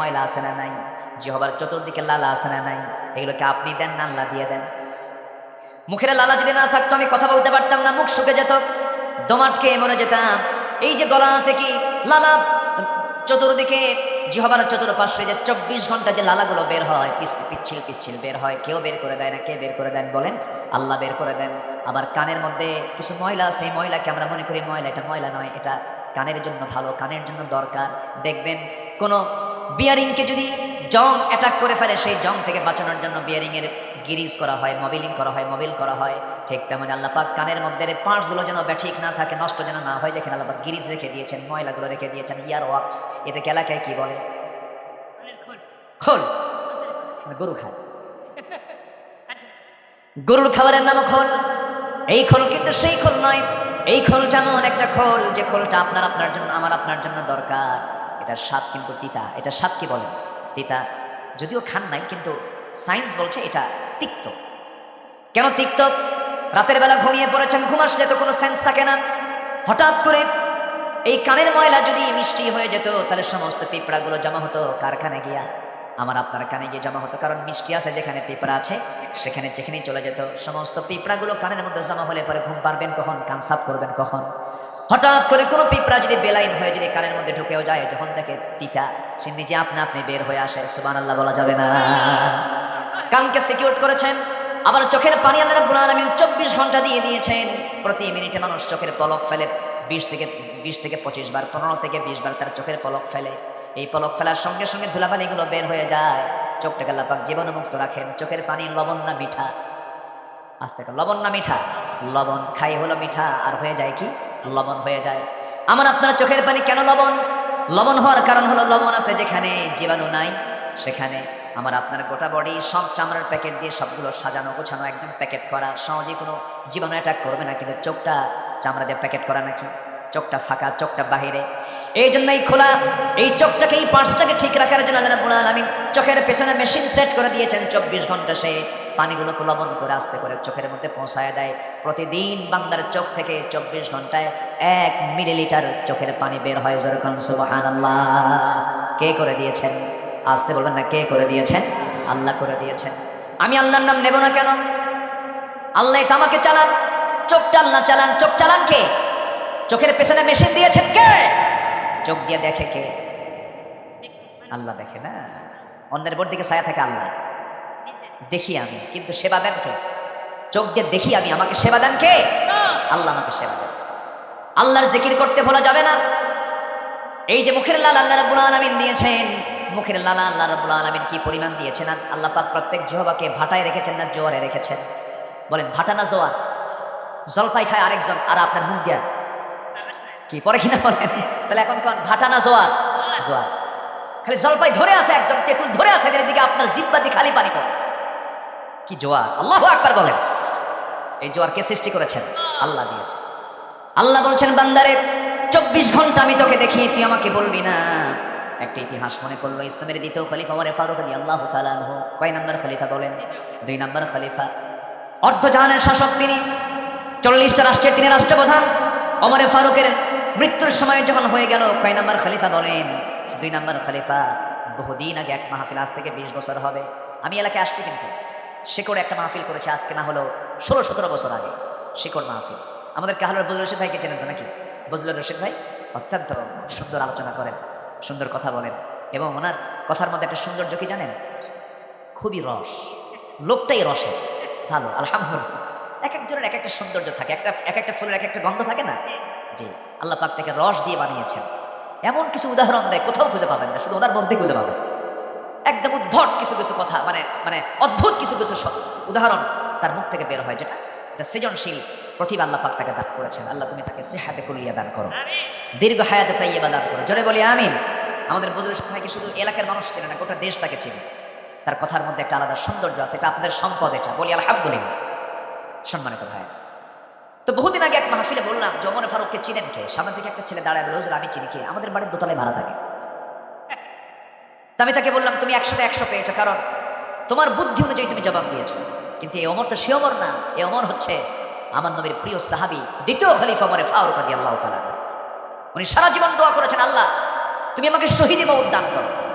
ময়লা আছে না নাই? জিহবার চতুর্দিকে লালা আছে না নাই? এগুলোকে আপনি দেন না আল্লাহ দিয়ে দেন। মুখের লালা যদি না থাকতো, আমি কথা বলতে পারতাম না, মুখ শুকে যেত দমাটকে মরে যেতাম। এই যে গলা থেকে লালা চতুর্দিকে, জিহবার চতুর্পাশে যে চব্বিশ ঘণ্টা যে লালাগুলো বের হয় পিচ্ছিল পিচ্ছিল বের হয়, কেউ বের করে দেয় না, কে বের করে দেন বলেন? আল্লাহ বের করে দেন। আবার কানের মধ্যে কিছু ময়লা এই ময়লাকে আমরা মনে করি ময়লা, এটা ময়লা নয়, এটা কানের জন্য ভালো কানের জন্য দরকার। দেখবেন কোনো বিয়ারিংকে যদি জং অ্যাটাক করে ফেলে সেই জং থেকে বাঁচানোর জন্য বিয়ারিং এর গিরিজ করা হয় মবিলিং করা হয় মোবিল করা হয়। ঠিক তেমন আল্লাহ পাক কানের মধ্যে পার্টসগুলো যেন ব্যাঠিক না থাকে নষ্ট যেন না হয় যেখানে আল্লাহ পাক গিরিজ রেখে দিয়েছেন ময়লাগুলো রেখে দিয়েছেন ইয়ার ওয়াক্স এতে এলাকায় কি বলে? খোল। মানে গরু খায় গরুর খাবারের নাম খোল। এই খোল কিন্তু সেই খোল নয়। এই খোলটা এমন একটা খোল যে খোলটা আপনার আপনার জন্য, আমার আপনার জন্য দরকার। এটা স্বাদ কিন্তু তিতা। এটা স্বাদ কি বলে তিতা। যদিও খান নাই, কিন্তু সায়েন্স বলছে এটা তিক্ত। কেন তিক্ত? রাতের বেলা ঘুমিয়ে পড়েছেন, ঘুম আসলে তো কোনো সেন্স থাকে না। হঠাৎ করে এই কানের ময়লা যদি মিষ্টি হয়ে যেত, তাহলে সমস্ত পিঁপড়াগুলো জমা হতো কারখানে গিয়া। আমার আপনার কানে গিয়ে জমা হতো, কারণ মিষ্টি আছে যেখানে পিঁপড়া আছে, সেখানে যেখানেই চলে যেত, সমস্ত পিঁপড়াগুলো কানের মধ্যে জমা হলে পরে ঘুম পারবেন কখন, কান সাফ করবেন কখন? হঠাৎ করে কোনো পিঁপড়া যদি বেলাইন হয়ে যদি কানের মধ্যে ঢুকেও যায়, যখন দেখে তিতা, সে নিজে আপনা আপনি বের হয়ে আসে সুবান আল্লাহ বলা যাবে না। কানকে সিকিউর করেছেন, আবার চোখের পানি আল্লাহ রাব্বুল আলামিন চব্বিশ ঘণ্টা দিয়ে দিয়েছেন, প্রতি মিনিটে মানুষ চোখের পলক ফেলে বিশ থেকে বিশ থেকে পঁচিশ বার, পনেরো থেকে বিশ বার তার চোখের পলক ফেলে। এই পলক ফেলার সঙ্গে সঙ্গে ধুলাবালিগুলো বের হয়ে যায়। চোখটাকে আল্লাহ পাক জীবাণুমুক্ত রাখেন। চোখের পানি লবণ না মিঠা? আস্তে করে, লবণ না মিঠা? লবণ খাই হলো মিঠা, আর হয়ে যায় কি? লবণ হয়ে যায়। আমার আপনার চোখের পানি কেন লবণ? লবণ হওয়ার কারণ হলো লবণ আছে যেখানে, জীবাণু নাই সেখানে। আমার আপনার গোটা বডি সব চামড়ার প্যাকেট দিয়ে সবগুলো সাজানো গোছানো, একদম প্যাকেট করা। সহজে কোনো জীবাণু অ্যাটাক করবে না, কিন্তু চোখটা চামড়া দিয়ে প্যাকেট করা নাকি? চোখটা ফাঁকা, চোখটা বাহিরে। এই জন্যই খোলা। এই চোখটাকে, এই পার্টসটাকে ঠিক রাখার জন্য আল্লাহ রাব্বুল আলামিন চোখের পেছনে মেশিন সেট করে দিয়েছেন। চব্বিশ ঘণ্টা সে পানিগুলোকে লবণ করে, আস্তে করে চোখের মধ্যে পৌঁছায় দেয়। প্রতিদিন বান্দার চোখ থেকে চব্বিশ ঘন্টায় এক মিলিলিটার চোখের পানি বের হয়। যেরকম সুবাহান কে করে দিয়েছেন? আসতে বলবেন না, কে করে দিয়েছেন? আল্লাহ করে দিয়েছেন। আমি আল্লাহর নাম নেব না কেন? আল্লাহ এটা আমাকে চালান। চোখটা আল্লাহ চালান, চোখ চালান কে? চোখের পেছনে মেশিন দিয়েছেন কে? চোখ দিয়ে দেখে কে? আল্লাহ দেখে না? অন্যের বোর দিকে ছায়া থাকে আল্লাহ। দেখি আমি, কিন্তু সেবা দেন কে? চোখ দিয়ে দেখি আমি, আমাকে সেবা দেন কে? আল্লাহ আমাকে সেবা দেন। আল্লাহর জিকির করতে বলা যাবে না। এই যে মুখের লাল আল্লাহ রাব্বুল আলামিন দিয়েছেন, মুখের লালা আল্লাহ রাব্বুল আলামিন কি পরিমাণ দিয়েছেন? আল্লাহ পাক প্রত্যেক জিহবাকে ভাটায় রেখেছেন না জোয়ারে রেখেছেন? বলেন, ভাটা না জোয়ার। জলপাই খায় আরেকজন আর আপনার মুখ দিয়া। কি পরে কিনা বলেন? তাহলে এখন কোন, ভাটা না জোয়ার? জোয়ার। খালি জলপাই ধরে আছে একজন, তেঁতুল ধরে আছে এদের দিকে আপনার জিব্বা দিয়ে খালি পানি পড়ে। কি জোয়ার? আল্লাহ আকবার বলেন। এই জোয়ার কে সৃষ্টি করেছেন? আল্লাহ দিয়েছে আল্লাহ বলছেন, বান্দারে, চব্বিশ ঘণ্টা আমি তোকে দেখি, তুই আমাকে বলবি না। একটা ইতিহাস মনে করল ইসলামের দ্বিতীয় খলিফা ওমরে ফারুক আলী আল্লাহ তালানহু কয় নাম্বার খলিফা বলেন? দুই নাম্বার খলিফা। অর্ধজাহানের শাসক তিনি। চল্লিশটা রাষ্ট্রের তিনি রাষ্ট্রপ্রধান। অমরে ফারুকের মৃত্যুর সময় যখন হয়ে গেল, কয় নাম্বার খালিফা বলেন? দুই নাম্বার খালিফা বহুদিন আগে এক মাহফিল, আজ থেকে বিশ বছর হবে। আমি এলাকায় আসছি কিন্তু। শেকড় একটা মাহফিল করেছে, আজকে না হলো ষোলো সতেরো বছর আগে। শেকড় মাহফিল। আমাদের কাহালোর বজলুর রশিদ ভাইকে চেনেন তো নাকি? বজলুর রশিদ ভাই অত্যন্ত সুন্দর আলোচনা করেন, সুন্দর কথা বলেন। এবং ওনার কথার মধ্যে একটা সৌন্দর্য কি জানেন? খুবই রস। লোকটাই রসে ভালো, আলহামদুলিল্লাহ। এক একজনের এক একটা সৌন্দর্য থাকে, একটা, এক একটা ফুলের এক একটা গন্ধ থাকে না? জি, আল্লাহ পাক থেকে রস দিয়ে বানিয়েছেন। এমন কিছু উদাহরণ দেয়, কোথাও খুঁজে পাবেন না, শুধু ওনার মধ্যেই খুঁজে পাবেন। একদম উদ্ভট কিছু কিছু কথা মানে মানে অদ্ভুত কিছু কিছু উদাহরণ তার মুখ থেকে বের হয়, যেটা এটা সৃজনশীল প্রতিভা আল্লাহ পাক তাকে দান করেছেন। আল্লাহ তুমি তাকে সেহাতে কুলিয়া দান করো। দীর্ঘ হায়াতে তাইয়েবা দান করো। জোরে বলি, আমিন। আমাদের বজরুল ভাইকে শুধু এলাকার মানুষ চেনে না, গোটা দেশ তাকে চেনে। তার কথার মধ্যে একটা আলাদা সৌন্দর্য আছে, এটা আপনাদের সম্পদ এটা। বলি, আলহামদুলিল্লাহ। সম্মানিত ভাই। তো বহুদিন আগে এক মাহফিলে বললাম যমনে ফারুককে চিনেন কে? সামনে থেকে একটা ছেলে দাঁড়ায় "হুজুর, আমি চিনি কে? আমাদের বাড়ির দোতলায় ভাড়া থাকে। আমি তাকে বললাম তুমি একশোতে একশো পেয়েছ কারণ তোমার বুদ্ধি অনুযায়ী তুমি জবাব দিয়েছ। কিন্তু এই অমর তো সে অমর না এই অমর হচ্ছে আমার নবীর প্রিয় সাহাবি দ্বিতীয় খলিফা অমরে ফারুক আদি আল্লাহ তালা উনি সারা জীবন দোয়া করেছেন আল্লাহ তুমি আমাকে শহীদ মৌত দান করো।